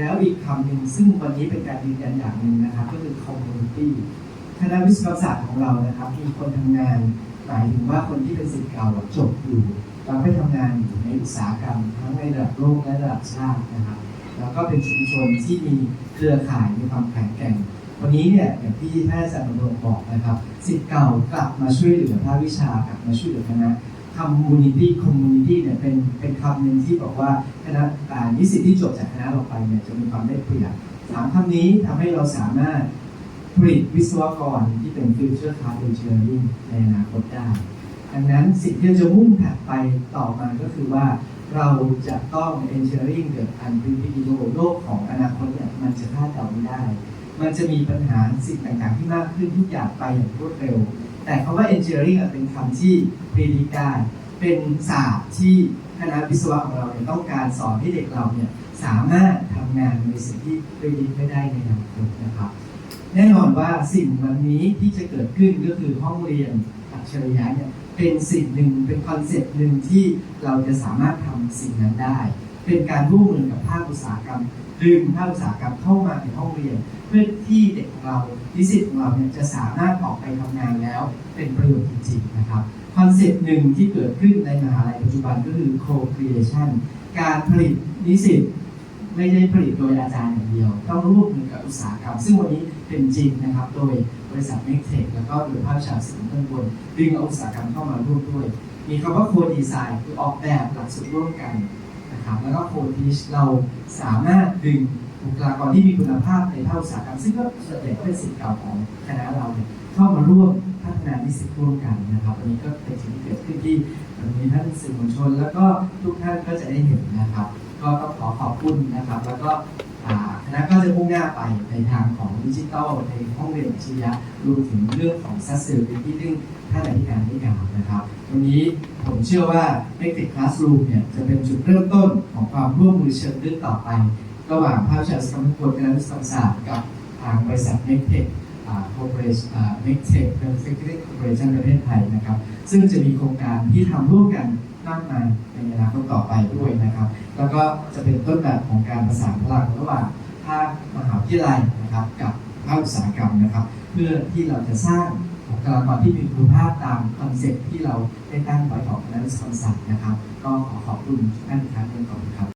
แล้วอีกคำหนึ่งซึ่งวันนี้เป็นการยืนยันอย่างหนึ่งนะครับ ก็คือ community คณะวิศวศาสตร์ของเรานะครับ มีคนทำงานหมายถึงว่าคนที่เป็นศิษย์เก่าจบอยู่เราไปทำงานอยู่ในอุตสาหกรรม ทั้งในระดับโลกและระดับชาตินะครับ แล้วก็เป็นชุมชนที่มีเครือข่ายมีความแข็งแกร่งวันนี้เนี่ยอย่างที่ท่านอาจารย์ดำรงบอกนะครับศิษย์เก่ากลับมาช่วยเหลือภาควิชากลับมาช่วยเหลือคณะ community community เนี่ยเป็นเป็นคำหนึ่งที่บอกว่าคณะอ่านิสิตที่จบจากคณะเราไปเนี่ยจะมีความได้เปรียบสามคำนี้ทำให้เราสามารถผลิตวิศวกรที่เป็น future class engineering ในอนาคตได้ ดังนั้นสิ่งที่จะมุ่งถัดไปต่อมาก็คือว่าเราจะต้อง engineering เกิด unpredictable โลกของอนาคตเนี่ยมันจะคาดเดาไม่ได้ มันจะมีปัญหาสิ่งต่างๆที่มากขึ้นทุกอย่างไปอย่างรวดเร็ว แต่คำว่า engineering เป็นคำที่ predict ได้เป็นศาสตร์ที่คณะวิศวะของเราเนี่ยต้องการสอนให้เด็กเราเนี่ยสามารถทำงานในสิ่งที่ predict ไม่ได้ในอนาคตนะครับ แน่นอนว่าสิ่งวันนี้ที่จะเกิดขึ้นก็คือห้องเรียนอัจฉริยะเนี่ยเป็นสิ่งหนึ่งเป็นคอนเซ็ปต์หนึ่งที่เราจะสามารถทำสิ่งนั้นได้ เป็นการร่วมมือกับภาคอุตสาหกรรมดึงภาคอุตสาหกรรมเข้ามาในห้องเรียน เพื่อที่เด็กของเรานิสิตของเราเนี่ยจะสามารถออกไปทำงานแล้ว เป็นประโยชน์จริงๆนะครับคอนเซ็ปต์หนึ่งที่เกิดขึ้นในมหาลัยปัจจุบันก็คือ co-creation การผลิตนิสิตไม่ได้ผลิตโดยอาจารย์อย่างเดียว ต้องร่วมมือกับอุตสาหกรรม ซึ่งวันนี้เป็นจริงนะครับ โดยบริษัทเมกเทคแล้วก็โดยภาควิชาสิ่งต้นบนดึงเอาอุตสาหกรรมเข้ามาร่วมด้วย มีคำว่าโคดีไซน์คือออกแบบหลักสูตรร่วมกัน นะครับแล้วก็โคทีชเราสามารถดึงบุคลากรที่มีคุณภาพในภาคอุตสาหกรรมซึ่งก็ส่วนใหญ่ก็เป็นสิทธิ์เก่าของคณะเราเนี่ยเข้ามาร่วมพัฒนานิสิตร่วมกันนะครับวันนี้ก็เป็นสิ่งที่เกิดขึ้นที่วันนี้ท่านสื่อมวลชน แล้วก็ทุกท่านก็จะได้เห็นนะครับ ก็ต้องขอขอบคุณนะครับ แล้วก็คณะก็จะมุ่งหน้าไปในทางของดิจิทัลในห้องเรียนอัจฉริยะรวมถึงเรื่องของ sustainability ซึ่งท่านอธิการด้กล่าว นะครับวันนี้ผมเชื่อว่า m a c t e c Classroom เนี่ยจะเป็นจุดเริ่มต้นของความร่วมมือเชิงลึกต่อไป ระหว่างภาควิชาสมควรคณะวิศวศาสตร์กับทางบริษัท m a c t e c Corporation m a t e c Manufacturing Corporation ประเทศไทยนะครับ ซึ่งจะมีโครงการที่ทำร่วมกันมากมายในอนาคตต่อไปด้วยนะครับ แล้วก็จะเป็นต้นแบบของการประสานพลังระหว่างภาคมหาวิทยาลัยนะครับกับภาคอุตสาหกรรมนะครับ เพื่อที่เราจะสร้าง บุคลากรที่มีคุณภาพตามคอนเซ็ปต์ที่เราได้ตั้งไว้ของคณะวิศวศาสตร์นะครับ ก็ขอขอบคุณทุกท่านอีกครั้งหนึ่งก่อนครับ